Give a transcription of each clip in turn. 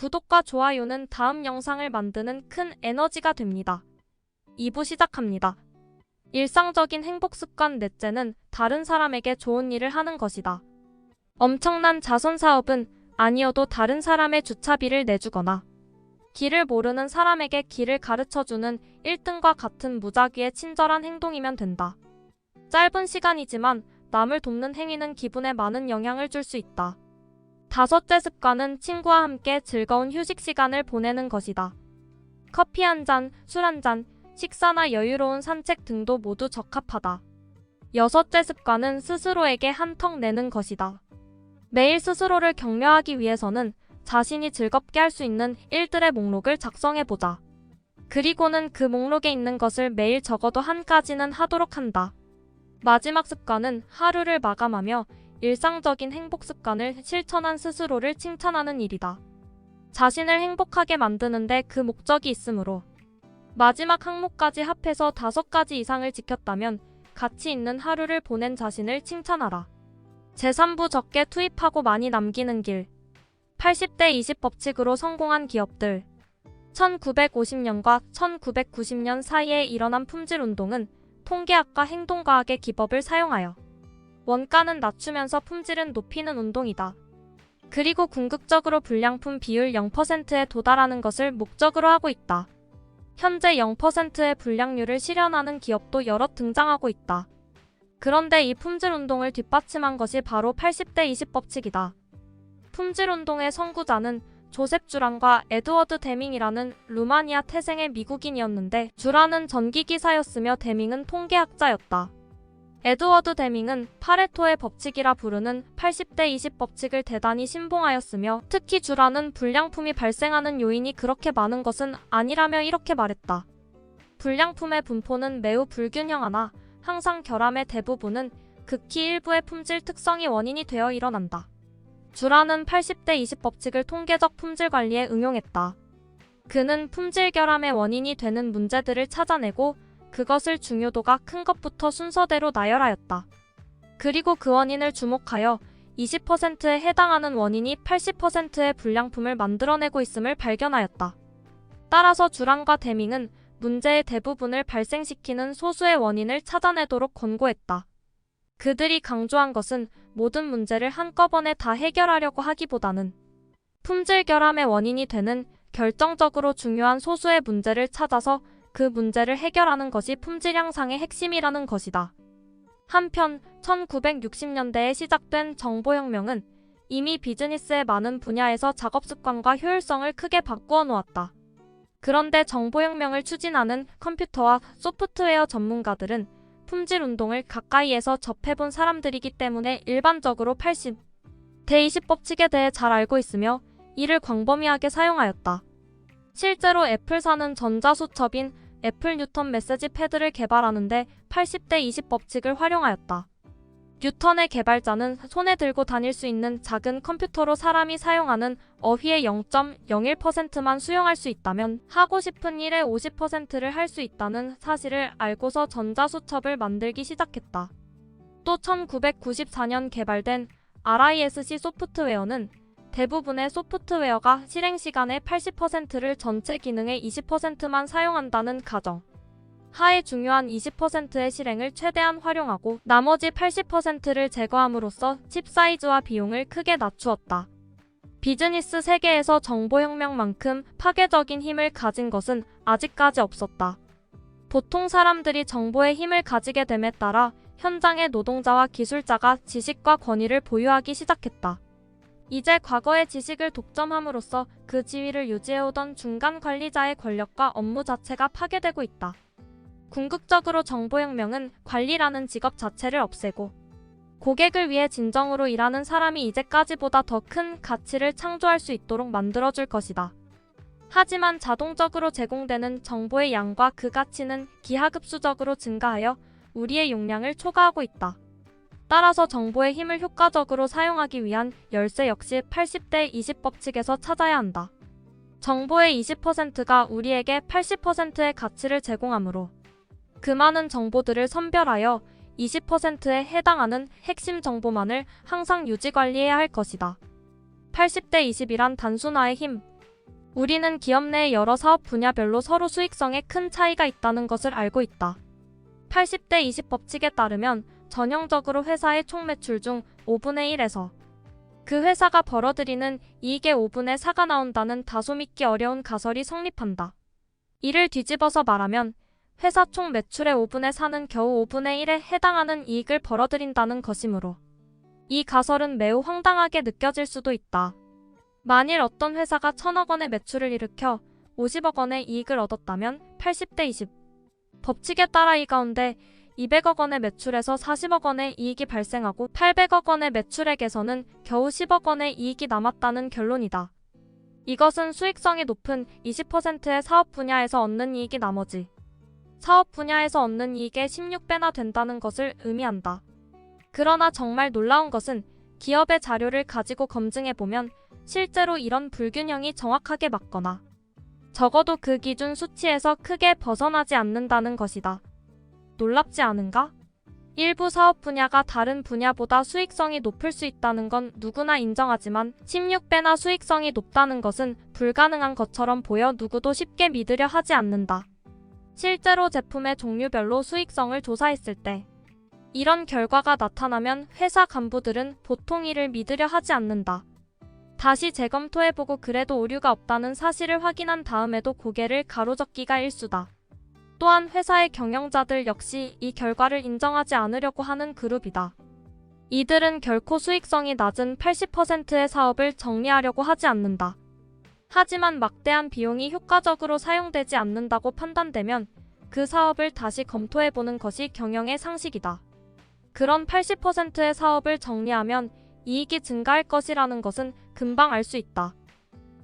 구독과 좋아요는 다음 영상을 만드는 큰 에너지가 됩니다. 2부 시작합니다. 일상적인 행복 습관 넷째는 다른 사람에게 좋은 일을 하는 것이다. 엄청난 자선 사업은 아니어도 다른 사람의 주차비를 내주거나 길을 모르는 사람에게 길을 가르쳐주는 1등과 같은 무작위의 친절한 행동이면 된다. 짧은 시간이지만 남을 돕는 행위는 기분에 많은 영향을 줄 수 있다. 다섯째 습관은 친구와 함께 즐거운 휴식 시간을 보내는 것이다. 커피 한 잔, 술 한 잔, 식사나 여유로운 산책 등도 모두 적합하다. 여섯째 습관은 스스로에게 한턱 내는 것이다. 매일 스스로를 격려하기 위해서는 자신이 즐겁게 할 수 있는 일들의 목록을 작성해보자. 그리고는 그 목록에 있는 것을 매일 적어도 한 가지는 하도록 한다. 마지막 습관은 하루를 마감하며 일상적인 행복 습관을 실천한 스스로를 칭찬하는 일이다. 자신을 행복하게 만드는데 그 목적이 있으므로 마지막 항목까지 합해서 다섯 가지 이상을 지켰다면 가치 있는 하루를 보낸 자신을 칭찬하라. 제3부 적게 투입하고 많이 남기는 길. 80대 20 법칙으로 성공한 기업들. 1950년과 1990년 사이에 일어난 품질 운동은 통계학과 행동과학의 기법을 사용하여 원가는 낮추면서 품질은 높이는 운동이다. 그리고 궁극적으로 불량품 비율 0%에 도달하는 것을 목적으로 하고 있다. 현재 0%의 불량률을 실현하는 기업도 여러 등장하고 있다. 그런데 이 품질 운동을 뒷받침한 것이 바로 80대 20 법칙이다. 품질 운동의 선구자는 조셉 주란과 에드워드 데밍이라는 루마니아 태생의 미국인이었는데 주란은 전기기사였으며 데밍은 통계학자였다. 에드워드 데밍은 파레토의 법칙이라 부르는 80대 20 법칙을 대단히 신봉하였으며 특히 주란은 불량품이 발생하는 요인이 그렇게 많은 것은 아니라며 이렇게 말했다. 불량품의 분포는 매우 불균형하나 항상 결함의 대부분은 극히 일부의 품질 특성이 원인이 되어 일어난다. 주라는 80대 20 법칙을 통계적 품질 관리에 응용했다. 그는 품질 결함의 원인이 되는 문제들을 찾아내고 그것을 중요도가 큰 것부터 순서대로 나열하였다. 그리고 그 원인을 주목하여 20%에 해당하는 원인이 80%의 불량품을 만들어내고 있음을 발견하였다. 따라서 주란과 데밍은 문제의 대부분을 발생시키는 소수의 원인을 찾아내도록 권고했다. 그들이 강조한 것은 모든 문제를 한꺼번에 다 해결하려고 하기보다는 품질 결함의 원인이 되는 결정적으로 중요한 소수의 문제를 찾아서 그 문제를 해결하는 것이 품질 향상의 핵심이라는 것이다. 한편 1960년대에 시작된 정보혁명은 이미 비즈니스의 많은 분야에서 작업 습관과 효율성을 크게 바꾸어 놓았다. 그런데 정보혁명을 추진하는 컴퓨터와 소프트웨어 전문가들은 품질 운동을 가까이에서 접해본 사람들이기 때문에 일반적으로 80, 대20 법칙에 대해 잘 알고 있으며 이를 광범위하게 사용하였다. 실제로 애플사는 전자수첩인 애플 뉴턴 메시지 패드를 개발하는데 80대 20 법칙을 활용하였다. 뉴턴의 개발자는 손에 들고 다닐 수 있는 작은 컴퓨터로 사람이 사용하는 어휘의 0.01%만 수용할 수 있다면 하고 싶은 일의 50%를 할 수 있다는 사실을 알고서 전자수첩을 만들기 시작했다. 또 1994년 개발된 RISC 소프트웨어는 대부분의 소프트웨어가 실행 시간의 80%를 전체 기능의 20%만 사용한다는 가정. 하의 중요한 20%의 실행을 최대한 활용하고 나머지 80%를 제거함으로써 칩 사이즈와 비용을 크게 낮추었다. 비즈니스 세계에서 정보혁명만큼 파괴적인 힘을 가진 것은 아직까지 없었다. 보통 사람들이 정보의 힘을 가지게 됨에 따라 현장의 노동자와 기술자가 지식과 권위를 보유하기 시작했다. 이제 과거의 지식을 독점함으로써 그 지위를 유지해오던 중간 관리자의 권력과 업무 자체가 파괴되고 있다. 궁극적으로 정보혁명은 관리라는 직업 자체를 없애고 고객을 위해 진정으로 일하는 사람이 이제까지보다 더 큰 가치를 창조할 수 있도록 만들어줄 것이다. 하지만 자동적으로 제공되는 정보의 양과 그 가치는 기하급수적으로 증가하여 우리의 용량을 초과하고 있다. 따라서 정보의 힘을 효과적으로 사용하기 위한 열쇠 역시 80대 20 법칙에서 찾아야 한다. 정보의 20%가 우리에게 80%의 가치를 제공하므로 그 많은 정보들을 선별하여 20%에 해당하는 핵심 정보만을 항상 유지 관리해야 할 것이다. 80대 20이란 단순화의 힘, 우리는 기업 내 여러 사업 분야별로 서로 수익성에 큰 차이가 있다는 것을 알고 있다. 80대 20 법칙에 따르면 전형적으로 회사의 총 매출 중 5분의 1에서 그 회사가 벌어들이는 이익의 5분의 4가 나온다는 다소 믿기 어려운 가설이 성립한다. 이를 뒤집어서 말하면 회사 총 매출의 5분의 4는 겨우 5분의 1에 해당하는 이익을 벌어들인다는 것이므로 이 가설은 매우 황당하게 느껴질 수도 있다. 만일 어떤 회사가 천억 원의 매출을 일으켜 50억 원의 이익을 얻었다면 80대 20. 법칙에 따라 이 가운데 200억 원의 매출에서 40억 원의 이익이 발생하고 800억 원의 매출액에서는 겨우 10억 원의 이익이 남았다는 결론이다. 이것은 수익성이 높은 20%의 사업 분야에서 얻는 이익이 나머지 사업 분야에서 얻는 이익의 16배나 된다는 것을 의미한다. 그러나 정말 놀라운 것은 기업의 자료를 가지고 검증해보면 실제로 이런 불균형이 정확하게 맞거나 적어도 그 기준 수치에서 크게 벗어나지 않는다는 것이다. 놀랍지 않은가? 일부 사업 분야가 다른 분야보다 수익성이 높을 수 있다는 건 누구나 인정하지만 16배나 수익성이 높다는 것은 불가능한 것처럼 보여 누구도 쉽게 믿으려 하지 않는다. 실제로 제품의 종류별로 수익성을 조사했을 때 이런 결과가 나타나면 회사 간부들은 보통 이를 믿으려 하지 않는다. 다시 재검토해보고 그래도 오류가 없다는 사실을 확인한 다음에도 고개를 가로젓기가 일수다. 또한 회사의 경영자들 역시 이 결과를 인정하지 않으려고 하는 그룹이다. 이들은 결코 수익성이 낮은 80%의 사업을 정리하려고 하지 않는다. 하지만 막대한 비용이 효과적으로 사용되지 않는다고 판단되면 그 사업을 다시 검토해보는 것이 경영의 상식이다. 그런 80%의 사업을 정리하면 이익이 증가할 것이라는 것은 금방 알 수 있다.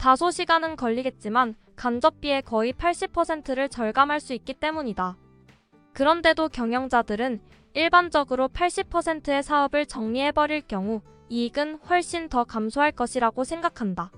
다소 시간은 걸리겠지만 간접비의 거의 80%를 절감할 수 있기 때문이다. 그런데도 경영자들은 일반적으로 80%의 사업을 정리해버릴 경우 이익은 훨씬 더 감소할 것이라고 생각한다.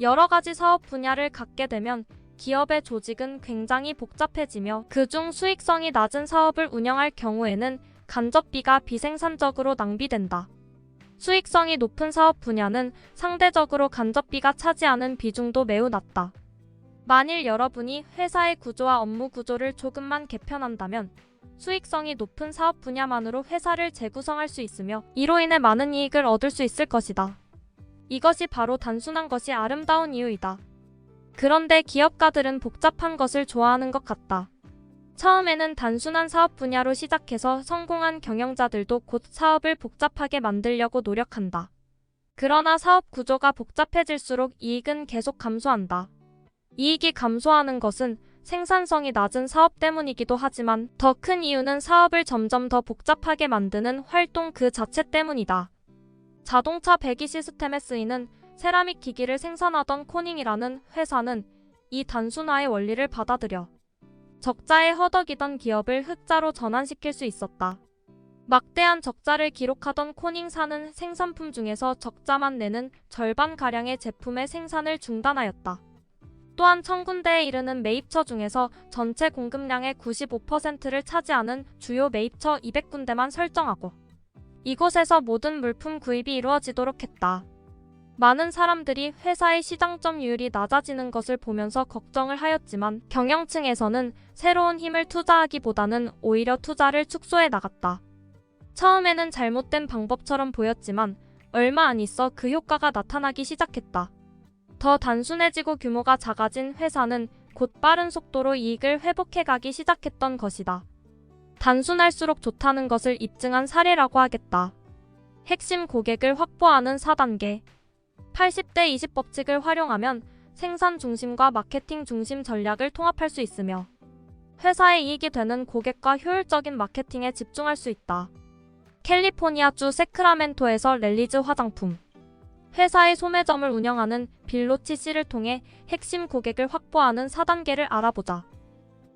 여러 가지 사업 분야를 갖게 되면 기업의 조직은 굉장히 복잡해지며 그중 수익성이 낮은 사업을 운영할 경우에는 간접비가 비생산적으로 낭비된다. 수익성이 높은 사업 분야는 상대적으로 간접비가 차지하는 비중도 매우 낮다. 만일 여러분이 회사의 구조와 업무 구조를 조금만 개편한다면 수익성이 높은 사업 분야만으로 회사를 재구성할 수 있으며 이로 인해 많은 이익을 얻을 수 있을 것이다. 이것이 바로 단순한 것이 아름다운 이유이다. 그런데 기업가들은 복잡한 것을 좋아하는 것 같다. 처음에는 단순한 사업 분야로 시작해서 성공한 경영자들도 곧 사업을 복잡하게 만들려고 노력한다. 그러나 사업 구조가 복잡해질수록 이익은 계속 감소한다. 이익이 감소하는 것은 생산성이 낮은 사업 때문이기도 하지만 더 큰 이유는 사업을 점점 더 복잡하게 만드는 활동 그 자체 때문이다. 자동차 배기 시스템에 쓰이는 세라믹 기기를 생산하던 코닝이라는 회사는 이 단순화의 원리를 받아들여 적자에 허덕이던 기업을 흑자로 전환시킬 수 있었다. 막대한 적자를 기록하던 코닝사는 생산품 중에서 적자만 내는 절반가량의 제품의 생산을 중단하였다. 또한 천 군데에 이르는 매입처 중에서 전체 공급량의 95%를 차지하는 주요 매입처 200군데만 설정하고 이곳에서 모든 물품 구입이 이루어지도록 했다. 많은 사람들이 회사의 시장 점유율이 낮아지는 것을 보면서 걱정을 하였지만 경영층에서는 새로운 힘을 투자하기보다는 오히려 투자를 축소해 나갔다. 처음에는 잘못된 방법처럼 보였지만 얼마 안 있어 그 효과가 나타나기 시작했다. 더 단순해지고 규모가 작아진 회사는 곧 빠른 속도로 이익을 회복해 가기 시작했던 것이다. 단순할수록 좋다는 것을 입증한 사례라고 하겠다. 핵심 고객을 확보하는 4단계 80대 20 법칙을 활용하면 생산 중심과 마케팅 중심 전략을 통합할 수 있으며 회사의 이익이 되는 고객과 효율적인 마케팅에 집중할 수 있다. 캘리포니아주 세크라멘토에서 렐리즈 화장품 회사의 소매점을 운영하는 빌로치 씨를 통해 핵심 고객을 확보하는 4단계를 알아보자.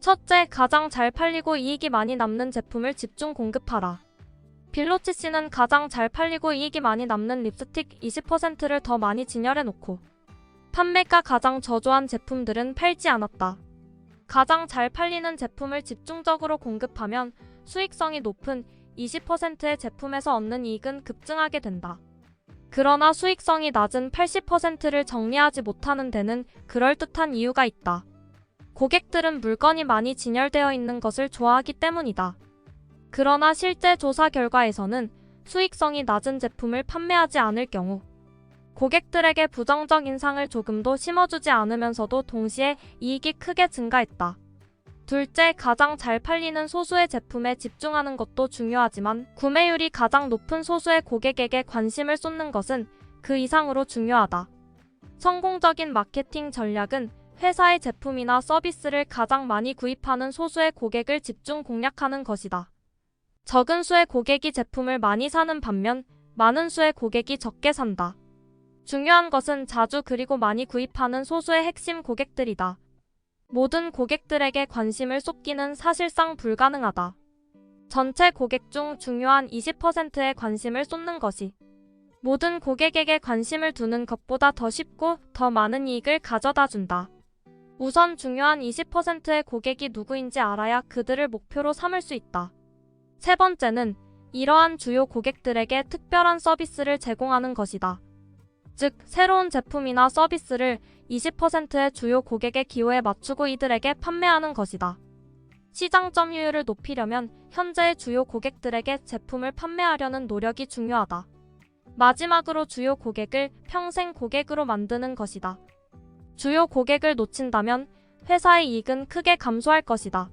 첫째, 가장 잘 팔리고 이익이 많이 남는 제품을 집중 공급하라. 빌로치 씨는 가장 잘 팔리고 이익이 많이 남는 립스틱 20%를 더 많이 진열해 놓고 판매가 가장 저조한 제품들은 팔지 않았다. 가장 잘 팔리는 제품을 집중적으로 공급하면 수익성이 높은 20%의 제품에서 얻는 이익은 급증하게 된다. 그러나 수익성이 낮은 80%를 정리하지 못하는 데는 그럴듯한 이유가 있다. 고객들은 물건이 많이 진열되어 있는 것을 좋아하기 때문이다. 그러나 실제 조사 결과에서는 수익성이 낮은 제품을 판매하지 않을 경우 고객들에게 부정적 인상을 조금도 심어주지 않으면서도 동시에 이익이 크게 증가했다. 둘째, 가장 잘 팔리는 소수의 제품에 집중하는 것도 중요하지만 구매율이 가장 높은 소수의 고객에게 관심을 쏟는 것은 그 이상으로 중요하다. 성공적인 마케팅 전략은 회사의 제품이나 서비스를 가장 많이 구입하는 소수의 고객을 집중 공략하는 것이다. 적은 수의 고객이 제품을 많이 사는 반면 많은 수의 고객이 적게 산다. 중요한 것은 자주 그리고 많이 구입하는 소수의 핵심 고객들이다. 모든 고객들에게 관심을 쏟기는 사실상 불가능하다. 전체 고객 중 중요한 20%의 관심을 쏟는 것이 모든 고객에게 관심을 두는 것보다 더 쉽고 더 많은 이익을 가져다 준다. 우선 중요한 20%의 고객이 누구인지 알아야 그들을 목표로 삼을 수 있다. 세 번째는 이러한 주요 고객들에게 특별한 서비스를 제공하는 것이다. 즉, 새로운 제품이나 서비스를 20%의 주요 고객의 기호에 맞추고 이들에게 판매하는 것이다. 시장 점유율을 높이려면 현재의 주요 고객들에게 제품을 판매하려는 노력이 중요하다. 마지막으로 주요 고객을 평생 고객으로 만드는 것이다. 주요 고객을 놓친다면 회사의 이익은 크게 감소할 것이다.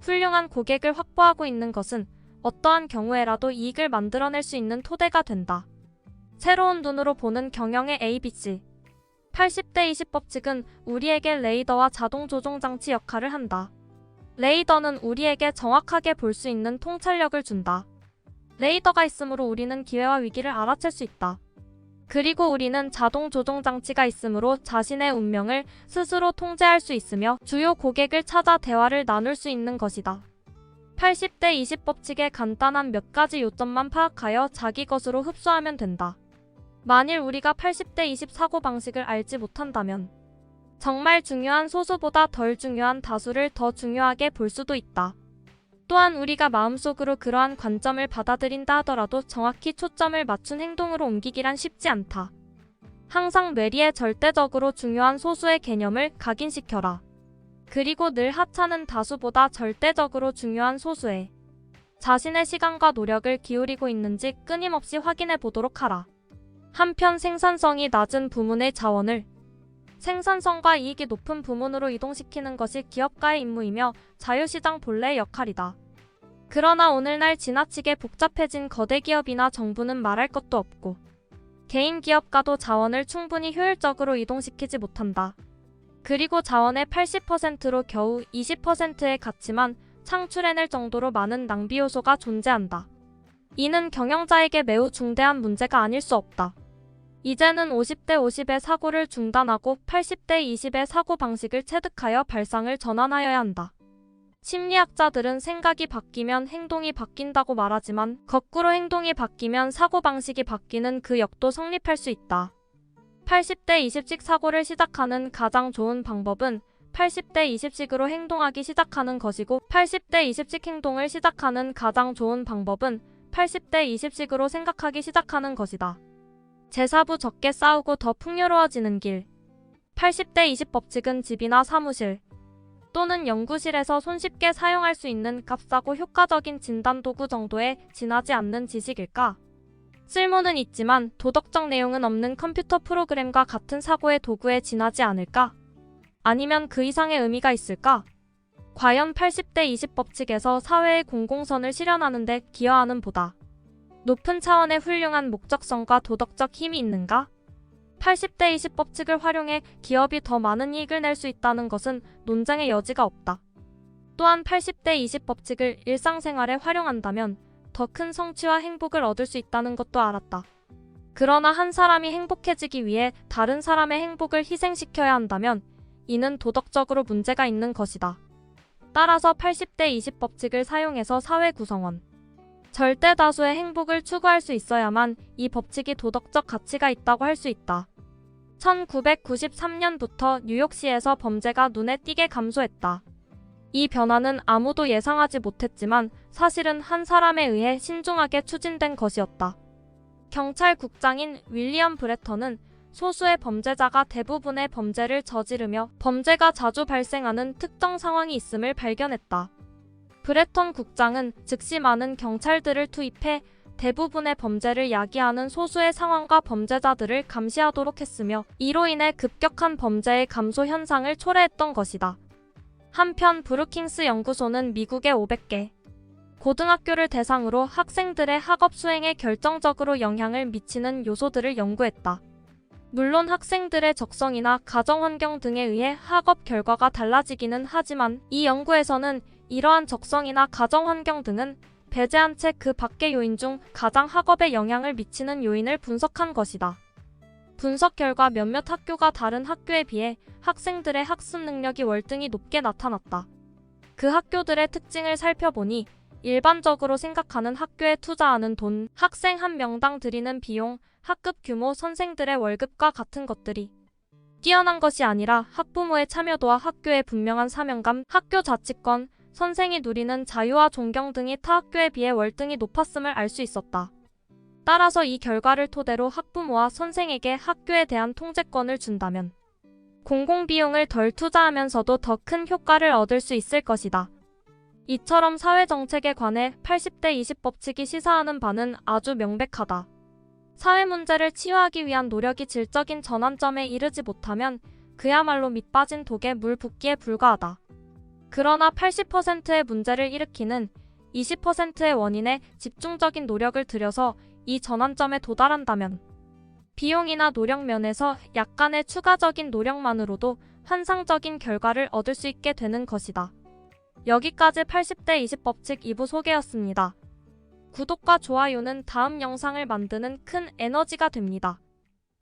훌륭한 고객을 확보하고 있는 것은 어떠한 경우에라도 이익을 만들어낼 수 있는 토대가 된다. 새로운 눈으로 보는 경영의 ABC 80대 20 법칙은 우리에게 레이더와 자동 조종 장치 역할을 한다. 레이더는 우리에게 정확하게 볼 수 있는 통찰력을 준다. 레이더가 있으므로 우리는 기회와 위기를 알아챌 수 있다. 그리고 우리는 자동 조종 장치가 있으므로 자신의 운명을 스스로 통제할 수 있으며 주요 고객을 찾아 대화를 나눌 수 있는 것이다. 80대 20 법칙의 간단한 몇 가지 요점만 파악하여 자기 것으로 흡수하면 된다. 만일 우리가 80대 20 사고 방식을 알지 못한다면 정말 중요한 소수보다 덜 중요한 다수를 더 중요하게 볼 수도 있다. 또한 우리가 마음속으로 그러한 관점을 받아들인다 하더라도 정확히 초점을 맞춘 행동으로 옮기기란 쉽지 않다. 항상 뇌리에 절대적으로 중요한 소수의 개념을 각인시켜라. 그리고 늘 하찮은 다수보다 절대적으로 중요한 소수에 자신의 시간과 노력을 기울이고 있는지 끊임없이 확인해 보도록 하라. 한편 생산성이 낮은 부문의 자원을 생산성과 이익이 높은 부문으로 이동시키는 것이 기업가의 임무이며 자유시장 본래의 역할이다. 그러나 오늘날 지나치게 복잡해진 거대 기업이나 정부는 말할 것도 없고 개인 기업가도 자원을 충분히 효율적으로 이동시키지 못한다. 그리고 자원의 80%로 겨우 20%의 가치만 창출해낼 정도로 많은 낭비 요소가 존재한다. 이는 경영자에게 매우 중대한 문제가 아닐 수 없다. 이제는 50대 50의 사고를 중단하고 80대 20의 사고 방식을 체득하여 발상을 전환하여야 한다. 심리학자들은 생각이 바뀌면 행동이 바뀐다고 말하지만 거꾸로 행동이 바뀌면 사고 방식이 바뀌는 그 역도 성립할 수 있다. 80대 20식 사고를 시작하는 가장 좋은 방법은 80대 20식으로 행동하기 시작하는 것이고 80대 20식 행동을 시작하는 가장 좋은 방법은 80대 20식으로 생각하기 시작하는 것이다. 제사부 적게 싸우고 더 풍요로워지는 길. 80대 20 법칙은 집이나 사무실 또는 연구실에서 손쉽게 사용할 수 있는 값싸고 효과적인 진단 도구 정도에 지나지 않는 지식일까? 쓸모는 있지만 도덕적 내용은 없는 컴퓨터 프로그램과 같은 사고의 도구에 지나지 않을까? 아니면 그 이상의 의미가 있을까? 과연 80대 20 법칙에서 사회의 공공선을 실현하는 데 기여하는 보다 높은 차원의 훌륭한 목적성과 도덕적 힘이 있는가? 80대 20 법칙을 활용해 기업이 더 많은 이익을 낼 수 있다는 것은 논쟁의 여지가 없다. 또한 80대 20 법칙을 일상생활에 활용한다면 더 큰 성취와 행복을 얻을 수 있다는 것도 알았다. 그러나 한 사람이 행복해지기 위해 다른 사람의 행복을 희생시켜야 한다면 이는 도덕적으로 문제가 있는 것이다. 따라서 80대 20 법칙을 사용해서 사회 구성원, 절대 다수의 행복을 추구할 수 있어야만 이 법칙이 도덕적 가치가 있다고 할 수 있다. 1993년부터 뉴욕시에서 범죄가 눈에 띄게 감소했다. 이 변화는 아무도 예상하지 못했지만 사실은 한 사람에 의해 신중하게 추진된 것이었다. 경찰국장인 윌리엄 브레턴은 소수의 범죄자가 대부분의 범죄를 저지르며 범죄가 자주 발생하는 특정 상황이 있음을 발견했다. 브레턴 국장은 즉시 많은 경찰들을 투입해 대부분의 범죄를 야기하는 소수의 상황과 범죄자들을 감시하도록 했으며 이로 인해 급격한 범죄의 감소 현상을 초래했던 것이다. 한편 브루킹스 연구소는 미국의 500개 고등학교를 대상으로 학생들의 학업 수행에 결정적으로 영향을 미치는 요소들을 연구했다. 물론 학생들의 적성이나 가정 환경 등에 의해 학업 결과가 달라지기는 하지만 이 연구에서는 이러한 적성이나 가정 환경 등은 배제한 채 그 밖의 요인 중 가장 학업에 영향을 미치는 요인을 분석한 것이다. 분석 결과 몇몇 학교가 다른 학교에 비해 학생들의 학습 능력이 월등히 높게 나타났다. 그 학교들의 특징을 살펴보니 일반적으로 생각하는 학교에 투자하는 돈, 학생 한 명당 들이는 비용, 학급 규모, 선생들의 월급과 같은 것들이 뛰어난 것이 아니라 학부모의 참여도와 학교의 분명한 사명감, 학교 자치권, 선생이 누리는 자유와 존경 등이 타 학교에 비해 월등히 높았음을 알 수 있었다. 따라서 이 결과를 토대로 학부모와 선생에게 학교에 대한 통제권을 준다면 공공비용을 덜 투자하면서도 더 큰 효과를 얻을 수 있을 것이다. 이처럼 사회정책에 관해 80대 20 법칙이 시사하는 바는 아주 명백하다. 사회 문제를 치유하기 위한 노력이 질적인 전환점에 이르지 못하면 그야말로 밑빠진 독에 물 붓기에 불과하다. 그러나 80%의 문제를 일으키는 20%의 원인에 집중적인 노력을 들여서 이 전환점에 도달한다면 비용이나 노력 면에서 약간의 추가적인 노력만으로도 환상적인 결과를 얻을 수 있게 되는 것이다. 여기까지 80대 20 법칙 2부 소개였습니다. 구독과 좋아요는 다음 영상을 만드는 큰 에너지가 됩니다.